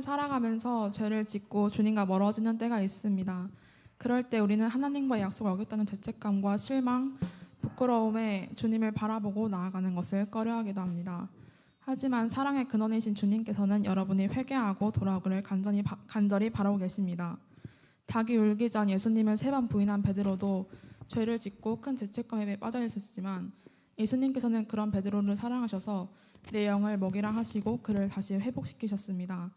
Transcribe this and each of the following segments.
삶을 살아가면서 죄를 짓고 주님과 멀어지는 때가 있습니다. 그럴 때 우리는 하나님과의 약속을 어겼다는 죄책감과 실망, 부끄러움에 주님을 바라보고 나아가는 것을 꺼려하기도 합니다. 하지만 사랑의 근원이신 주님께서는 여러분이 회개하고 돌아오기를 간절히, 바, 간절히 바라고 계십니다. 닭이 울기 전 예수님을 세 번 부인한 베드로도 죄를 짓고 큰 죄책감에 빠져 있었지만 예수님께서는 그런 베드로를 사랑하셔서 내 영을 먹이라 하시고 그를 다시 회복시키셨습니다.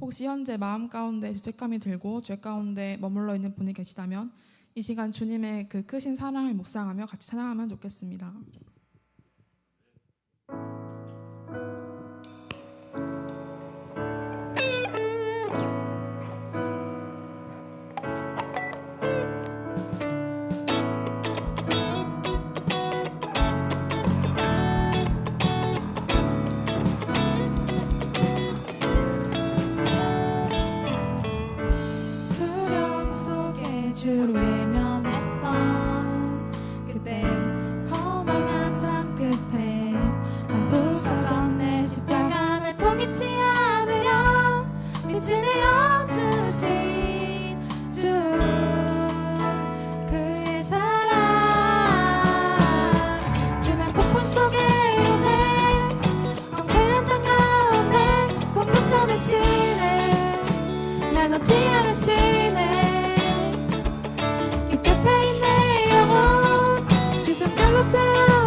혹시 현재 마음 가운데 죄책감이 들고 죄 가운데 머물러 있는 분이 계시다면 이 시간 주님의 그 크신 사랑을 묵상하며 같이 찬양하면 좋겠습니다. 주를 외면했던 그때 주손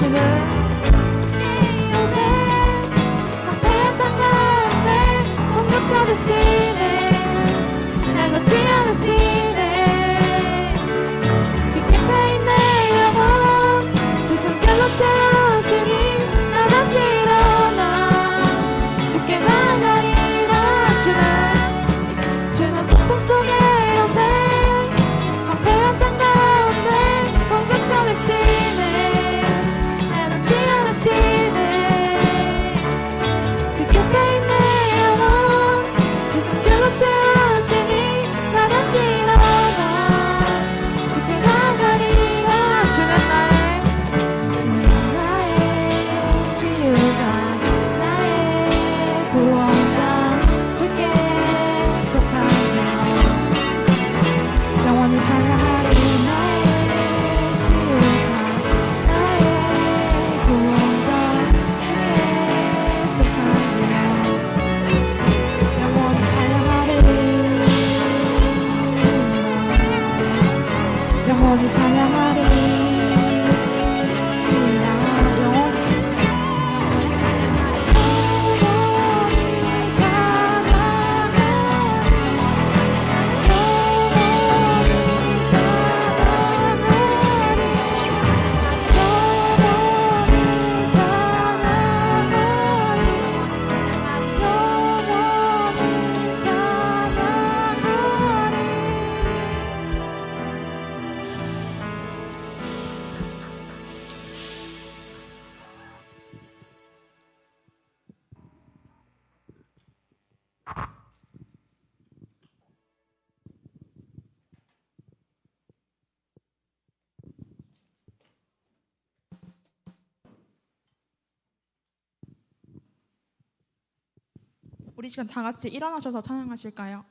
sugar. 우리 시간 다 같이 일어나셔서 찬양하실까요?